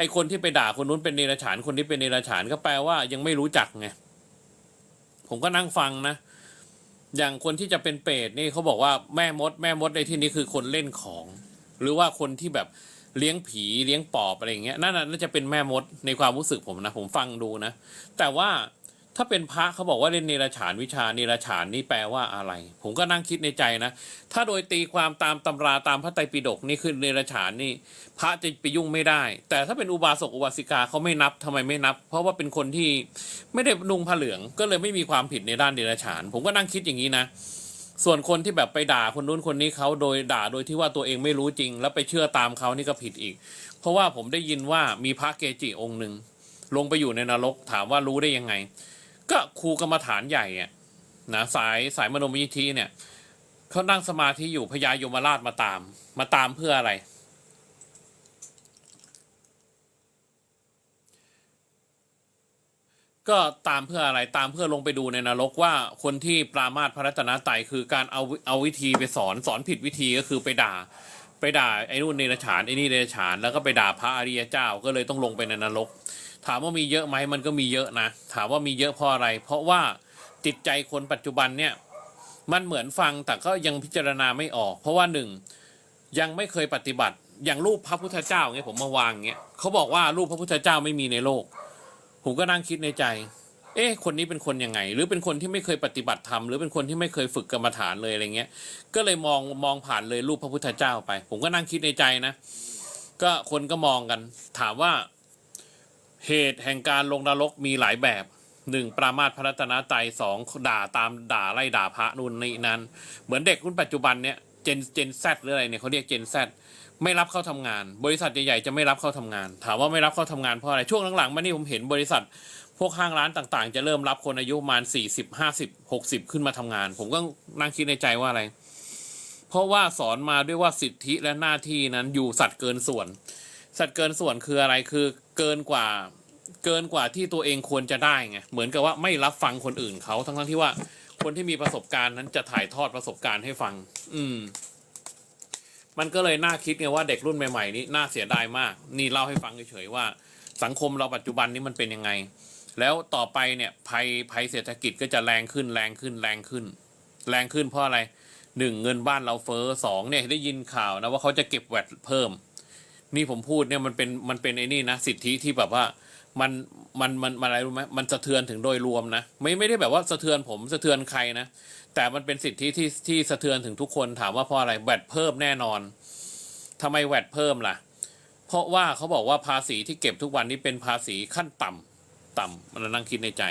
ไอคนที่ไปด่าคนนู้นเป็นเนรฉานคนนี้เป็นเนรฉานก็แปลว่ายังไม่รู้จักไงผมก็นั่งฟังนะ อย่างคนที่จะเป็นเปรตนี่เขาบอกว่าแม่มด แม่มดในที่นี้คือคนเล่นของ หรือว่าคนที่แบบเลี้ยงผีเลี้ยงปอบอะไรอย่างเงี้ยนั่นน่ะน่าจะเป็นแม่มดในความรู้สึกผมนะ ผมฟังดูนะ แต่ว่า ถ้าเป็นพระเขาบอกว่าเล่นเนรฉานวิชาเนรฉานนี่แปลว่าอะไร ผมก็นั่งคิดในใจนะ ถ้าโดยตีความตามตำราตามพระไตรปิฎกนี่คือเนรฉานนี่ พระจะไปยุ่งไม่ได้ แต่ถ้าเป็นอุบาสกอุบาสิกาเขาไม่นับทำไมไม่นับ เพราะว่าเป็นคนที่ไม่ได้นุ่งผ้าเหลือง ก็เลยไม่มีความผิดในด้านเดรัจฉาน ผมก็นั่งคิดอย่างนี้นะส่วนคนที่แบบไปด่าคนนู้นคนนี้เขาโดยด่าโดยที่ว่าตัวเองไม่รู้จริง แล้วไปเชื่อตามเขานี่ก็ผิดอีก เพราะว่าผมได้ยินว่ามีพระเกจิองค์หนึ่งลงไปอยู่ในนรกถามว่ารู้ได้ยังไง ก็ครูกรรมฐานใหญ่อะนะสายสายมโนมยิทธิเนี่ยเขานั่งสมาธิอยู่พญายมราชมาตาม มาตามเพื่ออะไร ก็ตามเพื่ออะไรตามเพื่อลงไปดูในนรกว่าคนที่ปรามาสพระรัตนตรัยคือการเอาเอาวิธีไปสอนสอนผิดวิธีก็คือไปด่า ไปด่าไอ้นู่นเนรฉานไอ้นี่เนรฉานแล้วก็ไปด่าพระอริยเจ้าก็เลยต้องลงไปในนรก ถามว่ามีเยอะไหมมันก็มีเยอะนะ ถามว่ามีเยอะเพราะอะไร เพราะว่าจิตใจคนปัจจุบันเนี่ยมันเหมือนฟังแต่ก็ยังพิจารณาไม่ออก เพราะว่าหนึ่งยังไม่เคยปฏิบัติ อย่างรูปพระพุทธเจ้าเงี้ยผมมาวางเงี้ยเขาบอกว่ารูปพระพุทธเจ้าไม่มีในโลก ผมก็นั่งคิดในใจ เอ๊ะคนนี้เป็นคนยังไง หรือเป็นคนที่ไม่เคยปฏิบัติธรรมหรือเป็นคนที่ไม่เคยฝึกกรรมฐานเลยอะไรเงี้ย ก็เลยมองมองผ่านเลยรูปพระพุทธเจ้าไป ผมก็นั่งคิดในใจนะ ก็คนก็มองกัน ถามว่า เหตุแห่งการลงนรกมีหลายแบบหนึ่งปรามาสพระรัตนตรัยสองด่าตามด่าไล่ด่าพระนู่นนี่นั้น เหมือนเด็กรุ่นปัจจุบันเนี่ยเจนเจนแซหรืออะไรเนี่ยเขาเรียกเจนแซไม่รับเข้าทำงาน บริษัทใหญ่ๆจะไม่รับเข้าทำงาน ถามว่าไม่รับเข้าทำงานเพราะอะไรช่วงหลังๆมานี่ผมเห็นบริษัท พวกห้างร้านต่างๆ จะเริ่มรับคนอายุประมาณสี่สิบห้าสิบหกสิบขึ้นมาทำงาน ผมก็นั่งคิดในใจว่าอะไร เพราะว่าสอนมาด้วยว่าสิทธิและหน้าที่นั้นอยู่สัตว์เกินส่วน สัตว์เกินส่วนคืออะไรคือเกินกว่าเกินกว่าที่ตัวเองควรจะได้ไงเหมือนกับว่าไม่รับฟังคนอื่นเขาทั้งๆที่ว่าคนที่มีประสบการณ์นั้นจะถ่ายทอดประสบการณ์ให้ฟัง อืม มันก็เลยน่าคิดไงว่าเด็กรุ่นใหม่ๆนี้น่าเสียดายมาก นี่เล่าให้ฟังเฉยๆว่า สังคมเราปัจจุบันนี้มันเป็นยังไง แล้วต่อไปเนี่ยภัยภัยเศรษฐกิจก็จะแรงขึ้นแรงขึ้นแรงขึ้น แรงขึ้นเพราะอะไรหนึ่งเงินบ้านเราเฟ้อสองเนี่ยได้ยินข่าวนะว่าเขาจะเก็บแวดเพิ่ม นี่ผมพูดเนี่ยมันเป็นมันเป็นไอ้นี่นะสิทธิที่แบบว่ามันมันมันมันอะไรรู้ไหมมันสะเทือนถึงโดยรวมนะไม่ไม่ได้แบบว่าสะเทือนผมสะเทือนใครนะแต่มันเป็นสิทธิที่ที่สะเทือนถึงทุกคนถามว่าเพราะอะไรแวดเพิ่มแน่นอนทำไมแวดเพิ่มล่ะ เพราะว่าเขาบอกว่าภาษีที่เก็บทุกวันนี้เป็นภาษีขั้นต่ำต่ำมันนั่งคิดในใจ